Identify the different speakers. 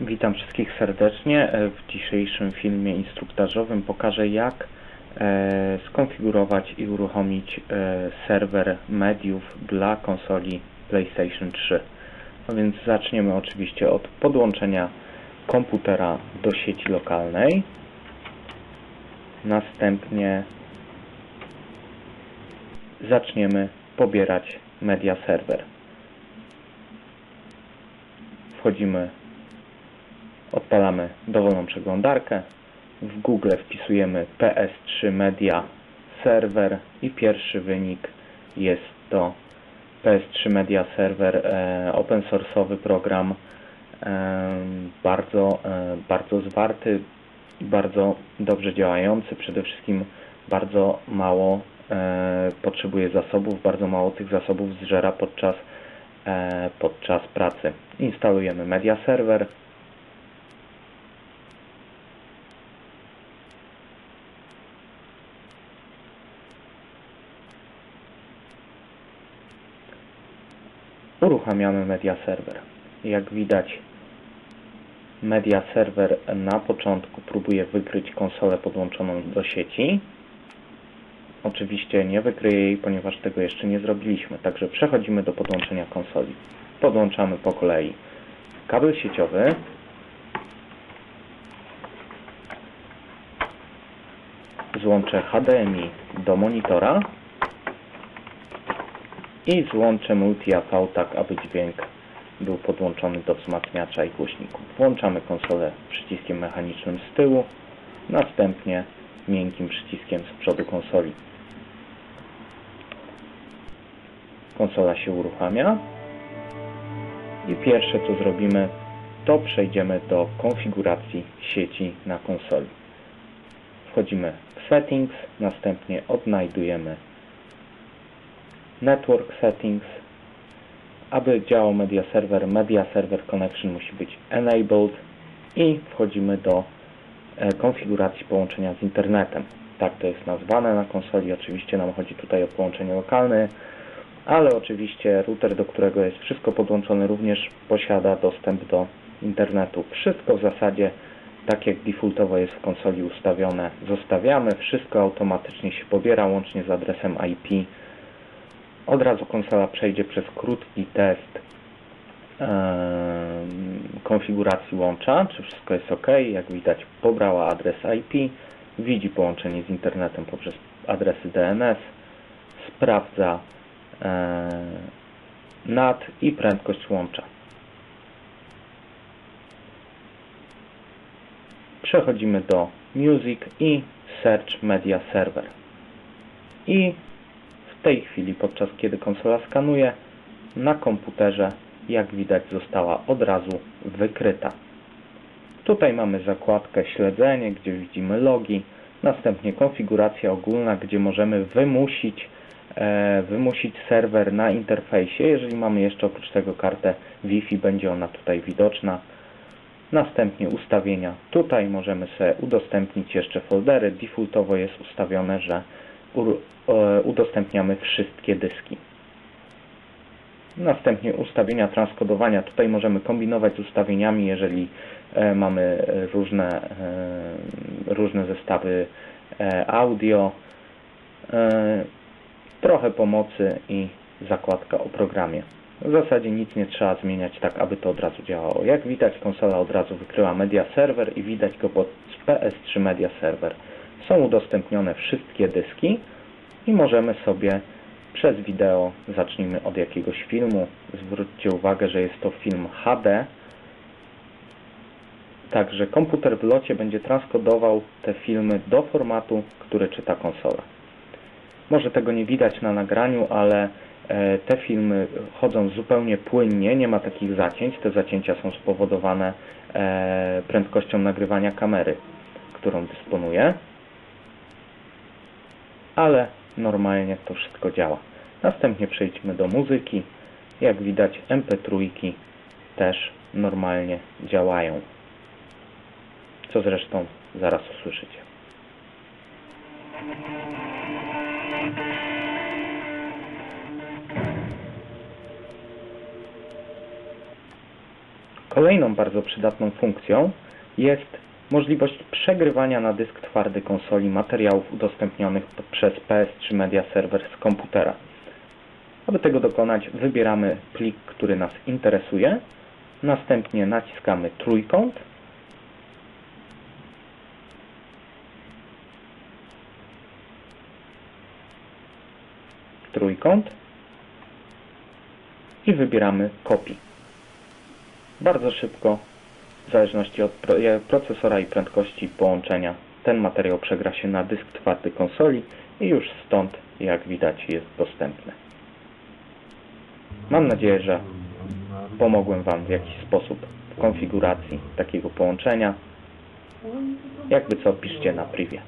Speaker 1: Witam wszystkich serdecznie. E, W dzisiejszym filmie instruktażowym pokażę jak e, skonfigurować i uruchomić e, serwer mediów dla konsoli PlayStation 3. No więc zaczniemy oczywiście od podłączenia komputera do sieci lokalnej. Następnie zaczniemy pobierać media server. Wchodzimy Odpalamy dowolną przeglądarkę. W Google wpisujemy PS3 Media Server i pierwszy wynik jest to PS3 Media Server, e, open source'owy program, e, bardzo, e, bardzo zwarty bardzo dobrze działający. Przede wszystkim bardzo mało potrzebuje zasobów, bardzo mało tych zasobów zżera podczas, podczas pracy. Instalujemy Media Server. Uruchamiamy media server. Jak widać media server na początku próbuje wykryć konsolę podłączoną do sieci. Oczywiście nie wykryje jej, ponieważ tego jeszcze nie zrobiliśmy. Także przechodzimy do podłączenia konsoli. Podłączamy po kolei kabel sieciowy. Złączę HDMI do monitora i złączę multi-AV tak, aby dźwięk był podłączony do wzmacniacza i głośników. Włączamy konsolę przyciskiem mechanicznym z tyłu, następnie miękkim przyciskiem z przodu konsoli. Konsola się uruchamia i pierwsze co zrobimy to przejdziemy do konfiguracji sieci na konsoli. Wchodzimy w Settings, następnie odnajdujemy Network Settings. Aby działał Media Server, Media Server Connection musi być Enabled i wchodzimy do e, konfiguracji połączenia z internetem. Tak to jest nazwane na konsoli. Oczywiście nam chodzi tutaj o połączenie lokalne, ale oczywiście router, do którego jest wszystko podłączone, również posiada dostęp do internetu. Wszystko w zasadzie tak jak defaultowo jest w konsoli ustawione, zostawiamy. Wszystko automatycznie się pobiera łącznie z adresem IP od razu konsola przejdzie przez krótki test konfiguracji łącza, czy wszystko jest ok. Jak widać pobrała adres IP, widzi połączenie z internetem poprzez adresy DNS, sprawdza NAT i prędkość łącza. Przechodzimy do Music i Search Media Server. I tej chwili, podczas kiedy konsola skanuje, na komputerze, jak widać, została od razu wykryta. Tutaj mamy zakładkę śledzenie, gdzie widzimy logi, następnie konfiguracja ogólna, gdzie możemy wymusić, e, wymusić serwer na interfejsie. Jeżeli mamy jeszcze oprócz tego kartę Wi-Fi, będzie ona tutaj widoczna. Następnie ustawienia. Tutaj możemy sobie udostępnić jeszcze foldery. Defaultowo jest ustawione, że udostępniamy wszystkie dyski. Następnie ustawienia transkodowania. Tutaj możemy kombinować z ustawieniami, jeżeli e, mamy różne, e, różne zestawy e, audio. Trochę pomocy i zakładka o programie. W zasadzie nic nie trzeba zmieniać tak, aby to od razu działało. Jak widać konsola od razu wykryła Media Server i widać go pod PS3 Media Server. Są udostępnione wszystkie dyski i możemy sobie przez wideo, zacznijmy od jakiegoś filmu, zwróćcie uwagę, że jest to film HD, także komputer w locie będzie transkodował te filmy do formatu, który czyta konsola. Może tego nie widać na nagraniu, ale e, te filmy chodzą zupełnie płynnie, nie ma takich zacięć. Te zacięcia są spowodowane e, prędkością nagrywania kamery, którą dysponuję. Ale normalnie to wszystko działa. Następnie przejdźmy do muzyki. Jak widać MP3 też normalnie działają. Co zresztą zaraz usłyszycie. Kolejną bardzo przydatną funkcją jest możliwość przegrywania na dysk twardy konsoli materiałów udostępnionych przez PS3 Media Server z komputera. Aby tego dokonać, wybieramy plik, który nas interesuje, następnie naciskamy trójkąt, trójkąt i wybieramy copy. Bardzo szybko, w zależności od e, procesora i prędkości połączenia, ten materiał przegra się na dysk twardy konsoli i już stąd, jak widać, jest dostępny. Mam nadzieję, że pomogłem Wam w jakiś sposób w konfiguracji takiego połączenia. Jakby co, piszcie na privie.